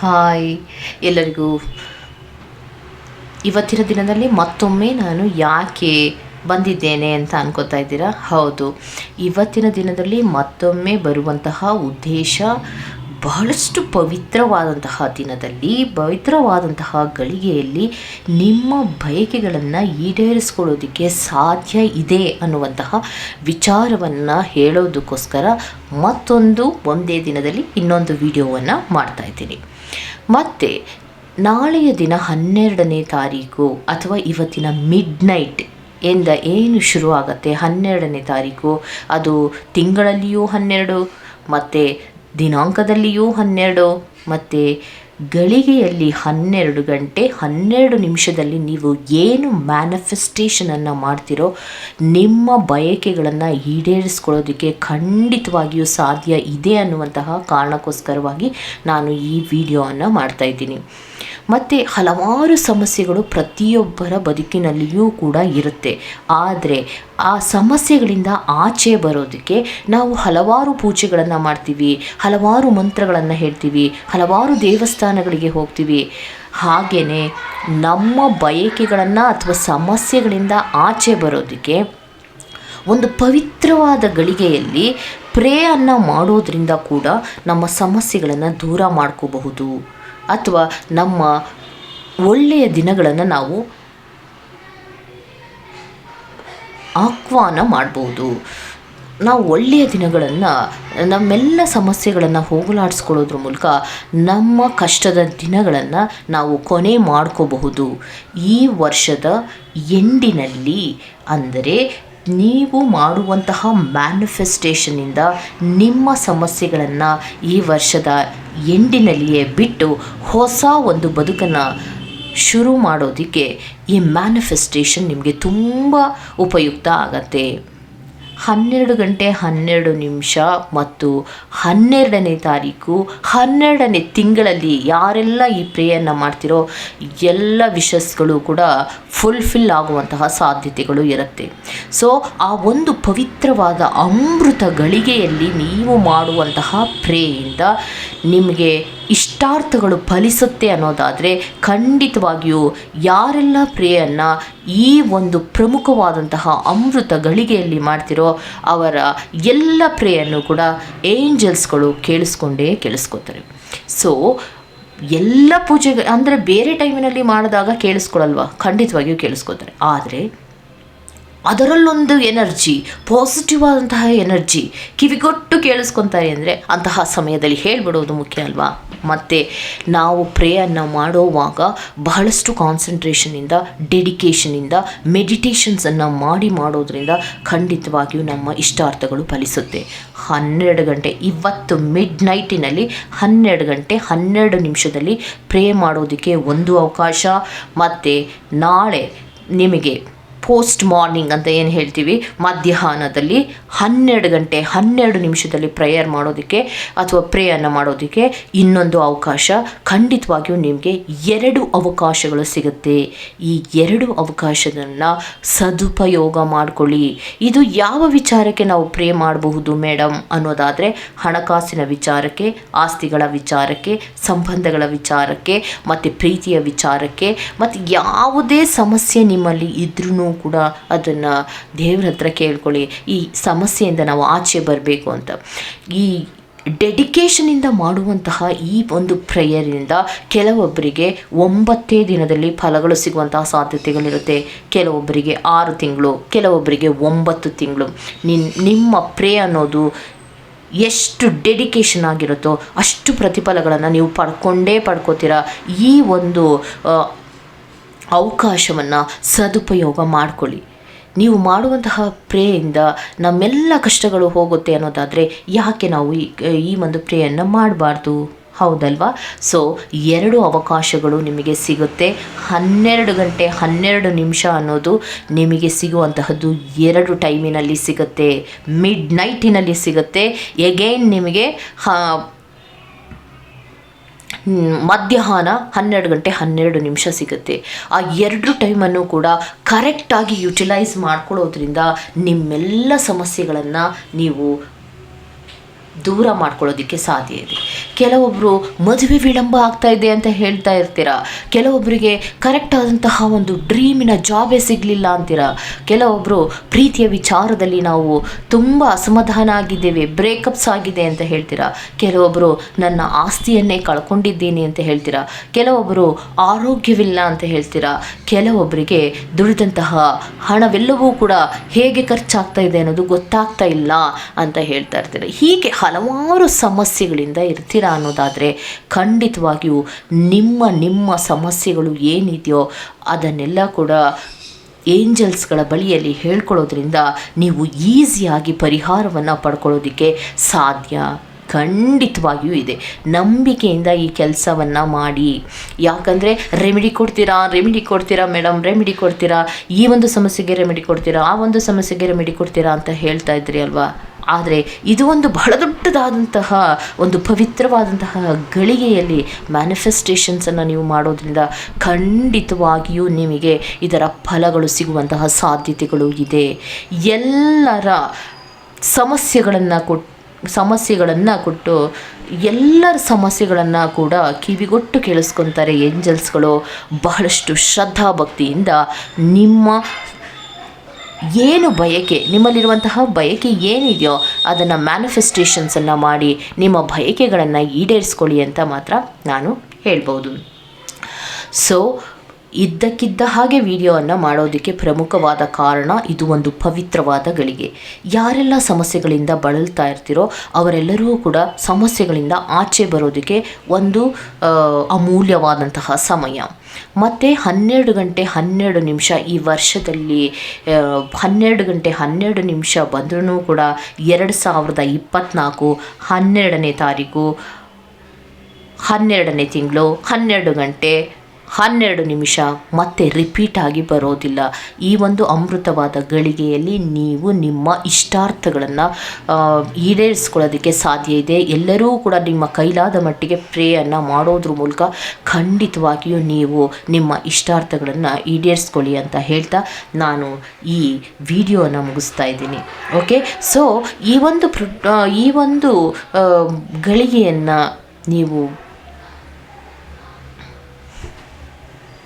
Hi ಎಲ್ಲರಿಗೂ. ಇವತ್ತಿನ ದಿನದಲ್ಲಿ ಮತ್ತೊಮ್ಮೆ ನಾನು ಯಾಕೆ ಬಂದಿದ್ದೇನೆ ಅಂತ ಅನ್ಕೋತಾ ಇದ್ದೀರಾ? ಹೌದು, ಇವತ್ತಿನ ದಿನದಲ್ಲಿ ಮತ್ತೊಮ್ಮೆ ಬರುವಂತಹ ಉದ್ದೇಶ ಬಹಳಷ್ಟು ಪವಿತ್ರವಾದಂತಹ ದಿನದಲ್ಲಿ, ಪವಿತ್ರವಾದಂತಹ ಗಳಿಗೆಯಲ್ಲಿ ನಿಮ್ಮ ಬಯಕೆಗಳನ್ನು ಈಡೇರಿಸ್ಕೊಳ್ಳೋದಕ್ಕೆ ಸಾಧ್ಯ ಇದೆ ಅನ್ನುವಂತಹ ವಿಚಾರವನ್ನು ಹೇಳೋದಕ್ಕೋಸ್ಕರ ಮತ್ತೊಂದು ಒಂದೇ ದಿನದಲ್ಲಿ ಇನ್ನೊಂದು ವಿಡಿಯೋವನ್ನು ಮಾಡ್ತಾ ಇದ್ದೀನಿ. ಮತ್ತು ನಾಳೆಯ ದಿನ ಹನ್ನೆರಡನೇ ತಾರೀಕು ಅಥವಾ ಇವತ್ತಿನ ಮಿಡ್ ನೈಟ್ ಎಂದ ಏನು ಶುರುವಾಗತ್ತೆ? ಹನ್ನೆರಡನೇ ತಾರೀಕು. ಅದು ತಿಂಗಳಲ್ಲಿಯೂ ಹನ್ನೆರಡು, ಮತ್ತು ದಿನಾಂಕದಲ್ಲಿಯೂ ಹನ್ನೆರಡು, ಮತ್ತು ಗಳಿಗೆಯಲ್ಲಿ ಹನ್ನೆರಡು ಗಂಟೆ, ಹನ್ನೆರಡು ನಿಮಿಷದಲ್ಲಿ ನೀವು ಏನು ಮ್ಯಾನಿಫೆಸ್ಟೇಷನನ್ನು ಮಾಡ್ತಿರೋ, ನಿಮ್ಮ ಬಯಕೆಗಳನ್ನು ಈಡೇರಿಸ್ಕೊಳ್ಳೋದಕ್ಕೆ ಖಂಡಿತವಾಗಿಯೂ ಸಾಧ್ಯ ಇದೆ ಅನ್ನುವಂತಹ ಕಾರಣಕ್ಕೋಸ್ಕರವಾಗಿ ನಾನು ಈ ವಿಡಿಯೋವನ್ನು ಮಾಡ್ತಾಯಿದ್ದೀನಿ ಮತ್ತು ಹಲವಾರು ಸಮಸ್ಯೆಗಳು ಪ್ರತಿಯೊಬ್ಬರ ಬದುಕಿನಲ್ಲಿಯೂ ಕೂಡ ಇರುತ್ತೆ. ಆದರೆ ಆ ಸಮಸ್ಯೆಗಳಿಂದ ಆಚೆ ಬರೋದಕ್ಕೆ ನಾವು ಹಲವಾರು ಪೂಜೆಗಳನ್ನು ಮಾಡ್ತೀವಿ, ಹಲವಾರು ಮಂತ್ರಗಳನ್ನು ಹೇಳ್ತೀವಿ, ಹಲವಾರು ದೇವಸ್ಥಾನಗಳಿಗೆ ಹೋಗ್ತೀವಿ. ಹಾಗೆಯೇ ನಮ್ಮ ಬಯಕೆಗಳನ್ನು ಅಥವಾ ಸಮಸ್ಯೆಗಳಿಂದ ಆಚೆ ಬರೋದಕ್ಕೆ ಒಂದು ಪವಿತ್ರವಾದ ಗಳಿಗೆಯಲ್ಲಿ ಪ್ರೇಯನ್ನು ಮಾಡೋದರಿಂದ ಕೂಡ ನಮ್ಮ ಸಮಸ್ಯೆಗಳನ್ನು ದೂರ ಮಾಡ್ಕೋಬಹುದು. ಅಥವಾ ನಮ್ಮ ಒಳ್ಳೆಯ ದಿನಗಳನ್ನು ನಾವು ಆಹ್ವಾನ ಮಾಡ್ಬೋದು. ನಾವು ಒಳ್ಳೆಯ ದಿನಗಳನ್ನು, ನಮ್ಮೆಲ್ಲ ಸಮಸ್ಯೆಗಳನ್ನು ಹೋಗಲಾಡಿಸ್ಕೊಳ್ಳೋದ್ರ ಮೂಲಕ ನಮ್ಮ ಕಷ್ಟದ ದಿನಗಳನ್ನು ನಾವು ಕೊನೆ ಮಾಡ್ಕೋಬಹುದು. ಈ ವರ್ಷದ ಎಂಡಿನಲ್ಲಿ ಅಂದರೆ ನೀವು ಮಾಡುವಂತಹ ಮ್ಯಾನಿಫೆಸ್ಟೇಷನಿಂದ ನಿಮ್ಮ ಸಮಸ್ಯೆಗಳನ್ನು ಈ ವರ್ಷದ ಎಂಡಿನಲ್ಲಿಯೇ ಬಿಟ್ಟು ಹೊಸ ಒಂದು ಬದುಕನ್ನು ಶುರು ಮಾಡೋದಕ್ಕೆ ಈ ಮ್ಯಾನಿಫೆಸ್ಟೇಷನ್ ನಿಮಗೆ ತುಂಬ ಉಪಯುಕ್ತ ಆಗತ್ತೆ. ಹನ್ನೆರಡು ಗಂಟೆ ಹನ್ನೆರಡು ನಿಮಿಷ ಮತ್ತು ಹನ್ನೆರಡನೇ ತಾರೀಕು ಹನ್ನೆರಡನೇ ತಿಂಗಳಲ್ಲಿ ಯಾರೆಲ್ಲ ಈ ಪ್ರೇಯನ್ನು ಮಾಡ್ತಿರೋ ಎಲ್ಲ ವಿಷಸ್ಗಳು ಕೂಡ ಫುಲ್ಫಿಲ್ ಆಗುವಂತಹ ಸಾಧ್ಯತೆಗಳು ಇರುತ್ತೆ. ಸೊ ಆ ಒಂದು ಪವಿತ್ರವಾದ ಅಮೃತ ಗಳಿಗೆಯಲ್ಲಿ ನೀವು ಮಾಡುವಂತಹ ಪ್ರೇಯಿಂದ ನಿಮಗೆ ಇಷ್ಟಾರ್ಥಗಳು ಫಲಿಸುತ್ತೆ ಅನ್ನೋದಾದರೆ ಖಂಡಿತವಾಗಿಯೂ ಯಾರೆಲ್ಲ ಪ್ರೇಯನ್ನು ಈ ಒಂದು ಪ್ರಮುಖವಾದಂತಹ ಅಮೃತ ಗಳಿಗೆಯಲ್ಲಿ ಮಾಡ್ತಿರೋ ಅವರ ಎಲ್ಲ ಪ್ರೇಯನ್ನು ಕೂಡ ಏಂಜಲ್ಸ್ಗಳು ಕೇಳಿಸ್ಕೊಂಡೇ ಕೇಳಿಸ್ಕೊತಾರೆ. ಸೊ ಎಲ್ಲ ಪೂಜೆಗೆ, ಅಂದರೆ ಬೇರೆ ಟೈಮಿನಲ್ಲಿ ಮಾಡಿದಾಗ ಕೇಳಿಸ್ಕೊಳಲ್ವ? ಖಂಡಿತವಾಗಿಯೂ ಕೇಳಿಸ್ಕೊತಾರೆ. ಆದರೆ ಅದರಲ್ಲೊಂದು ಎನರ್ಜಿ ಪಾಸಿಟಿವ್ ಆದಂತಹ ಎನರ್ಜಿ ಕಿವಿಗೊಟ್ಟು ಕೇಳಿಸ್ಕೊತಾರೆ ಅಂದರೆ ಅಂತಹ ಸಮಯದಲ್ಲಿ ಹೇಳಿಬಿಡೋದು ಮುಖ್ಯ ಅಲ್ವಾ? ಮತ್ತು ನಾವು ಪ್ರೇಯನ್ನು ಮಾಡೋವಾಗ ಬಹಳಷ್ಟು ಕಾನ್ಸಂಟ್ರೇಷನಿಂದ ಡೆಡಿಕೇಷನಿಂದ ಮೆಡಿಟೇಷನ್ಸನ್ನು ಮಾಡಿ ಮಾಡೋದ್ರಿಂದ ಖಂಡಿತವಾಗಿಯೂ ನಮ್ಮ ಇಷ್ಟಾರ್ಥಗಳು ಫಲಿಸುತ್ತೆ. ಹನ್ನೆರಡು ಗಂಟೆ, ಇವತ್ತು ಮಿಡ್ ನೈಟಿನಲ್ಲಿ ಹನ್ನೆರಡು ಗಂಟೆ, ಹನ್ನೆರಡು ನಿಮಿಷದಲ್ಲಿ ಪ್ರೇ ಮಾಡೋದಕ್ಕೆ ಒಂದು ಅವಕಾಶ. ಮತ್ತು ನಾಳೆ ನಿಮಗೆ ಪೋಸ್ಟ್ ಮಾರ್ನಿಂಗ್ ಅಂತ ಏನು ಹೇಳ್ತೀವಿ? ಮಧ್ಯಾಹ್ನದಲ್ಲಿ ಹನ್ನೆರಡು ಗಂಟೆ, ಹನ್ನೆರಡು ನಿಮಿಷದಲ್ಲಿ ಪ್ರೇಯರ್ ಮಾಡೋದಕ್ಕೆ ಅಥವಾ ಪ್ರೇಯರ್ನ ಮಾಡೋದಕ್ಕೆ ಇನ್ನೊಂದು ಅವಕಾಶ. ಖಂಡಿತವಾಗಿಯೂ ನಿಮಗೆ ಎರಡು ಅವಕಾಶಗಳು ಸಿಗುತ್ತೆ. ಈ ಎರಡು ಅವಕಾಶಗಳನ್ನು ಸದುಪಯೋಗ ಮಾಡಿಕೊಳ್ಳಿ. ಇದು ಯಾವ ವಿಚಾರಕ್ಕೆ ನಾವು ಪ್ರೇ ಮಾಡಬಹುದು ಮೇಡಮ್ ಅನ್ನೋದಾದರೆ, ಹಣಕಾಸಿನ ವಿಚಾರಕ್ಕೆ, ಆಸ್ತಿಗಳ ವಿಚಾರಕ್ಕೆ, ಸಂಬಂಧಗಳ ವಿಚಾರಕ್ಕೆ, ಮತ್ತು ಪ್ರೀತಿಯ ವಿಚಾರಕ್ಕೆ, ಮತ್ತು ಯಾವುದೇ ಸಮಸ್ಯೆ ನಿಮ್ಮಲ್ಲಿ ಇದ್ರೂ ಕೂಡ ಅದನ್ನು ದೇವ್ರ ಹತ್ರ ಕೇಳ್ಕೊಳ್ಳಿ. ಈ ಸಮಸ್ಯೆಯಿಂದ ನಾವು ಆಚೆ ಬರಬೇಕು ಅಂತ. ಈ ಡೆಡಿಕೇಶನಿಂದ ಮಾಡುವಂತಹ ಈ ಒಂದು ಪ್ರೇಯರಿಂದ ಕೆಲವೊಬ್ಬರಿಗೆ ಒಂಬತ್ತೇ ದಿನದಲ್ಲಿ ಫಲಗಳು ಸಿಗುವಂತಹ ಸಾಧ್ಯತೆಗಳಿರುತ್ತೆ. ಕೆಲವೊಬ್ಬರಿಗೆ ಆರು ತಿಂಗಳು, ಕೆಲವೊಬ್ಬರಿಗೆ ಒಂಬತ್ತು ತಿಂಗಳು. ನಿನ್, ನಿಮ್ಮ ಪ್ರೇ ಅನ್ನೋದು ಎಷ್ಟು ಡೆಡಿಕೇಶನ್ ಆಗಿರುತ್ತೋ ಅಷ್ಟು ಪ್ರತಿಫಲಗಳನ್ನು ನೀವು ಪಡ್ಕೊಂಡೇ ಪಡ್ಕೋತೀರ. ಈ ಒಂದು ಅವಕಾಶವನ್ನು ಸದುಪಯೋಗ ಮಾಡಿಕೊಳ್ಳಿ. ನೀವು ಮಾಡುವಂತಹ ಪ್ರೇಯಿಂದ ನಮ್ಮೆಲ್ಲ ಕಷ್ಟಗಳು ಹೋಗುತ್ತೆ ಅನ್ನೋದಾದರೆ ಯಾಕೆ ನಾವು ಈ ಒಂದು ಪ್ರೇಯನ್ನು ಮಾಡಬಾರ್ದು? ಹೌದಲ್ವಾ? ಸೊ ಎರಡು ಅವಕಾಶಗಳು ನಿಮಗೆ ಸಿಗುತ್ತೆ. ಹನ್ನೆರಡು ಗಂಟೆ, ಹನ್ನೆರಡು ನಿಮಿಷ ಅನ್ನೋದು ನಿಮಗೆ ಸಿಗುವಂತಹದ್ದು ಎರಡು ಟೈಮಿನಲ್ಲಿ ಸಿಗುತ್ತೆ. ಮಿಡ್ ನೈಟಿನಲ್ಲಿ ಸಿಗುತ್ತೆ. ಎಗೈನ್ ನಿಮಗೆ ಮಧ್ಯಾಹ್ನ ಹನ್ನೆರಡು ಗಂಟೆ ಹನ್ನೆರಡು ನಿಮಿಷ ಸಿಗುತ್ತೆ. ಆ ಎರಡು ಟೈಮನ್ನು ಕೂಡ ಕರೆಕ್ಟಾಗಿ ಯುಟಿಲೈಸ್ ಮಾಡ್ಕೊಳ್ಳೋದ್ರಿಂದ ನಿಮ್ಮೆಲ್ಲ ಸಮಸ್ಯೆಗಳನ್ನು ನೀವು ದೂರ ಮಾಡ್ಕೊಳ್ಳೋದಕ್ಕೆ ಸಾಧ್ಯ ಇದೆ. ಕೆಲವೊಬ್ಬರು ಮದುವೆ ವಿಳಂಬ ಆಗ್ತಾ ಇದೆ ಅಂತ ಹೇಳ್ತಾ ಇರ್ತೀರ? ಕೆಲವೊಬ್ಬರಿಗೆ ಕರೆಕ್ಟ್ ಆದಂತಹ ಒಂದು ಡ್ರೀಮಿನ ಜಾಬೇ ಸಿಗಲಿಲ್ಲ ಅಂತೀರ? ಕೆಲವೊಬ್ಬರು ಪ್ರೀತಿಯ ವಿಚಾರದಲ್ಲಿ ನಾವು ತುಂಬ ಅಸಮಾಧಾನ ಆಗಿದ್ದೇವೆ ಬ್ರೇಕಪ್ಸ್ ಆಗಿದೆ ಅಂತ ಹೇಳ್ತೀರಾ? ಕೆಲವೊಬ್ಬರು ನನ್ನ ಆಸ್ತಿಯನ್ನೇ ಕಳ್ಕೊಂಡಿದ್ದೀನಿ ಅಂತ ಹೇಳ್ತೀರಾ? ಕೆಲವೊಬ್ಬರು ಆರೋಗ್ಯವಿಲ್ಲ ಅಂತ ಹೇಳ್ತೀರಾ? ಕೆಲವೊಬ್ಬರಿಗೆ ದುಡಿದಂತಹ ಹಣವೆಲ್ಲವೂ ಕೂಡ ಹೇಗೆ ಖರ್ಚಾಗ್ತಾ ಇದೆ ಅನ್ನೋದು ಗೊತ್ತಾಗ್ತಾ ಇಲ್ಲ ಅಂತ ಹೇಳ್ತಾ ಇರ್ತೀರ? ಹೀಗೆ ಹಲವಾರು ಸಮಸ್ಯೆಗಳಿಂದ ಇರ್ತೀರಾ ಅನ್ನೋದಾದರೆ ಖಂಡಿತವಾಗಿಯೂ ನಿಮ್ಮ ನಿಮ್ಮ ಸಮಸ್ಯೆಗಳು ಏನಿದೆಯೋ ಅದನ್ನೆಲ್ಲ ಕೂಡ ಏಂಜಲ್ಸ್ಗಳ ಬಳಿಯಲ್ಲಿ ಹೇಳ್ಕೊಳ್ಳೋದ್ರಿಂದ ನೀವು ಈಸಿಯಾಗಿ ಪರಿಹಾರವನ್ನು ಪಡ್ಕೊಳ್ಳೋದಕ್ಕೆ ಸಾಧ್ಯ. ಖಂಡಿತವಾಗಿಯೂ ಇದೆ. ನಂಬಿಕೆಯಿಂದ ಈ ಕೆಲಸವನ್ನು ಮಾಡಿ. ಯಾಕಂದರೆ ರೆಮಿಡಿ ಕೊಡ್ತೀರಾ ರೆಮಿಡಿ ಕೊಡ್ತೀರಾ ಮೇಡಮ್ ರೆಮಿಡಿ ಕೊಡ್ತೀರಾ? ಈ ಒಂದು ಸಮಸ್ಯೆಗೆ ರೆಮಿಡಿ ಕೊಡ್ತೀರಾ, ಆ ಒಂದು ಸಮಸ್ಯೆಗೆ ರೆಮಿಡಿ ಕೊಡ್ತೀರಾ ಅಂತ ಹೇಳ್ತಾ ಇದ್ರಿ ಅಲ್ವಾ? ಆದರೆ ಇದು ಒಂದು ಬಹಳ ದೊಡ್ಡದಾದಂತಹ ಒಂದು ಪವಿತ್ರವಾದಂತಹ ಗಳಿಗೆಯಲ್ಲಿ ಮ್ಯಾನಿಫೆಸ್ಟೇಷನ್ಸನ್ನು ನೀವು ಮಾಡೋದ್ರಿಂದ ಖಂಡಿತವಾಗಿಯೂ ನಿಮಗೆ ಇದರ ಫಲಗಳು ಸಿಗುವಂತಹ ಸಾಧ್ಯತೆಗಳು ಇದೆ. ಎಲ್ಲರ ಸಮಸ್ಯೆಗಳನ್ನು ಕೊಟ್ಟು ಸಮಸ್ಯೆಗಳನ್ನು ಕೊಟ್ಟು ಎಲ್ಲರ ಸಮಸ್ಯೆಗಳನ್ನು ಕೂಡ ಕಿವಿಗೊಟ್ಟು ಕೇಳಿಸ್ಕೊತಾರೆ ಏಂಜಲ್ಸ್ಗಳು. ಬಹಳಷ್ಟು ಶ್ರದ್ಧಾಭಕ್ತಿಯಿಂದ ನಿಮ್ಮ ಏನು ಬಯಕೆ, ನಿಮ್ಮಲ್ಲಿರುವಂತಹ ಬಯಕೆ ಏನಿದೆಯೋ ಅದನ್ನು ಮ್ಯಾನಿಫೆಸ್ಟೇಷನ್ಸನ್ನು ಮಾಡಿ ನಿಮ್ಮ ಬಯಕೆಗಳನ್ನು ಈಡೇರಿಸ್ಕೊಳ್ಳಿ ಅಂತ ಮಾತ್ರ ನಾನು ಹೇಳ್ಬೋದು. ಸೊ ಇದ್ದಕ್ಕಿದ್ದ ಹಾಗೆ ವಿಡಿಯೋವನ್ನು ಮಾಡೋದಕ್ಕೆ ಪ್ರಮುಖವಾದ ಕಾರಣ ಇದು ಒಂದು ಪವಿತ್ರವಾದ ಗಳಿಗೆ. ಯಾರೆಲ್ಲ ಸಮಸ್ಯೆಗಳಿಂದ ಬಳಲ್ತಾ ಇರ್ತೀರೋ ಅವರೆಲ್ಲರೂ ಕೂಡ ಸಮಸ್ಯೆಗಳಿಂದ ಆಚೆ ಬರೋದಕ್ಕೆ ಒಂದು ಅಮೂಲ್ಯವಾದಂತಹ ಸಮಯ. ಮತ್ತು ಹನ್ನೆರಡು ಗಂಟೆ ಹನ್ನೆರಡು ನಿಮಿಷ ಈ ವರ್ಷದಲ್ಲಿ ಹನ್ನೆರಡು ಗಂಟೆ ಹನ್ನೆರಡು ನಿಮಿಷ ಬಂದ್ರೂ ಕೂಡ ಎರಡು ಸಾವಿರದ ಇಪ್ಪತ್ತ್ನಾಲ್ಕು ಹನ್ನೆರಡನೇ ತಾರೀಕು, ಹನ್ನೆರಡನೇ ತಿಂಗಳು, ಹನ್ನೆರಡು ಗಂಟೆ ಹನ್ನೆರಡು ನಿಮಿಷ ಮತ್ತೆ ರಿಪೀಟ್ ಆಗಿ ಬರೋದಿಲ್ಲ. ಈ ಒಂದು ಅಮೃತವಾದ ಗಳಿಗೆಯಲ್ಲಿ ನೀವು ನಿಮ್ಮ ಇಷ್ಟಾರ್ಥಗಳನ್ನು ಈಡೇರಿಸ್ಕೊಳ್ಳೋದಕ್ಕೆ ಸಾಧ್ಯ ಇದೆ. ಎಲ್ಲರೂ ಕೂಡ ನಿಮ್ಮ ಕೈಲಾದ ಮಟ್ಟಿಗೆ ಪ್ರೇಯನ್ನು ಮಾಡೋದ್ರ ಮೂಲಕ ಖಂಡಿತವಾಗಿಯೂ ನೀವು ನಿಮ್ಮ ಇಷ್ಟಾರ್ಥಗಳನ್ನು ಈಡೇರಿಸ್ಕೊಳ್ಳಿ ಅಂತ ಹೇಳ್ತಾ ನಾನು ಈ ವಿಡಿಯೋನ ಮುಗಿಸ್ತಾ ಇದ್ದೀನಿ. ಓಕೆ ಸೊ ಈ ಒಂದು ಈ ಒಂದು ಗಳಿಗೆಯನ್ನು ನೀವು